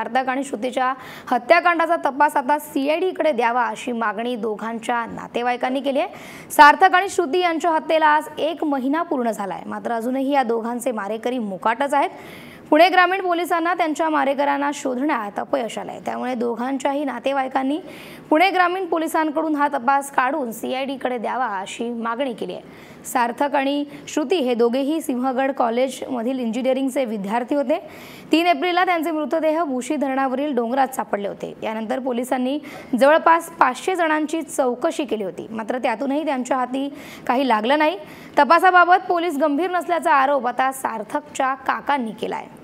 सार्थक आणि श्रुतीच्या हत्याकांडाचा तपास आता सीआयडीकडे द्यावा अशी मागणी दोघांच्या नातेवाईकांनी केली आहे. सार्थक आणि श्रुती यांच्या हत्येला आज एक महिना पूर्ण झाला आहे मात्र अजूनही या दोघांचे मारेकरी मुकाटच आहेत. पुणे ग्रामीण पोलिसांना त्यांच्या मारेकरांना शोधण्यात अपयश आलंय. त्यामुळे दोघांच्याही नातेवाईकांनी पुणे ग्रामीण पोलिसांकडून हा तपास काढून सीआयडीकडे द्यावा अशी मागणी केली आहे. सार्थक आणि श्रुती हे दोघेही सिंहगड कॉलेजमधील इंजिनिअरिंगचे विद्यार्थी होते. तीन एप्रिलला त्यांचे मृतदेह भुशी धरणावरील डोंगरात सापडले होते. यानंतर पोलिसांनी जवळपास पाचशे जणांची चौकशी केली होती. मात्र त्यातूनही त्यांच्या हाती काही लागलं नाही. तपासाबाबत पोलीस गंभीर नसल्याचा आरोप आता सार्थकच्या काकांनी केला आहे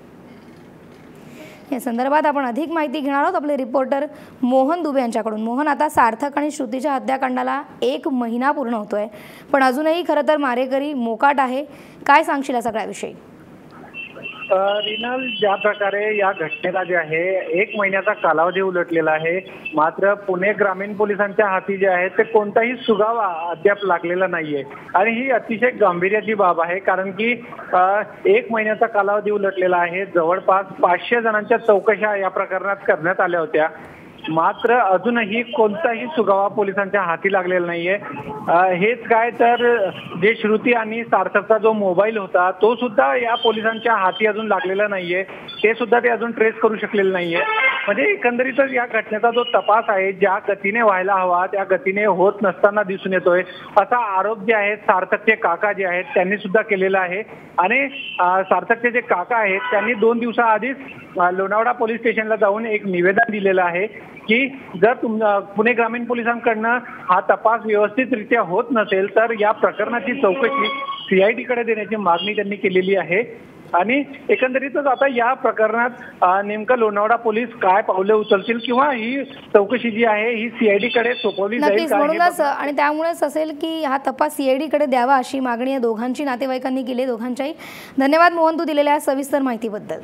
या संदर्भात आपण अधिक माहिती घेणार आहोत. आपले रिपोर्टर मोहन दुबे यांच्याकडून. मोहन आता सार्थक आणि श्रुतीच्या हत्याकांडाला एक महिना पूर्ण होतोय. पण अजूनही खरं तर मारेकरी मोकाट आहे. काय सांगशील या सगळ्याविषयी? रिनल ज्या प्रकारे या घटनेला जे आहे एक महिन्याचा कालावधी उलटलेला आहे. मात्र पुणे ग्रामीण पोलिसांच्या हाती जे आहे ते कोणताही सुगावा अद्याप लागलेला नाहीये. आणि ही अतिशय गांभीर्याची बाब आहे कारण की एक महिन्याचा कालावधी उलटलेला आहे. जवळपास पाचशे जणांच्या चौकशा या प्रकरणात करण्यात आल्या होत्या. मात्र अजूनही कोणताही सुगावा पोलिसांच्या हाती लागलेला नाहीये. हेच काय तर जे श्रुती आणि सार्थकचा जो मोबाईल होता तो सुद्धा या पोलिसांच्या हाती अजून लागलेला नाहीये. ते सुद्धा ते अजून ट्रेस करू शकलेले नाहीये. म्हणजे एकंदरीतच या घटनेचा जो तपास आहे ज्या गतीने व्हायला हवा त्या गतीने होत नसताना दिसून येतोय. असा आरोप जे आहे सार्थकचे काका जे आहेत त्यांनी सुद्धा केलेला आहे. आणि सार्थकचे जे काका आहेत त्यांनी दोन दिवसाआधीच अ, लोणावळा पोलीस स्टेशनला जाऊन एक निवेदन दिलेलं आहे. की जर तुम पुणे ग्रामीण पोलिसांकडनं हा तपास व्यवस्थितरित्या होत नसेल तर या प्रकरणाची चौकशी सीआयडीकडे देण्याची मागणी त्यांनी केलेली आहे. आणि एकंदरीतच आता या प्रकरणात नेमकं लोणावळा पोलीस काय पावले उचलतील किंवा ही चौकशी जी आहे ही सीआयडीकडे सोपवली जाईल म्हणूनच आणि त्यामुळेच असेल की हा तपास सीआयडीकडे द्यावा अशी मागणी या दोघांची नातेवाईकांनी केली दोघांच्याही. धन्यवाद मोहन तू दिलेल्या सविस्तर माहितीबद्दल.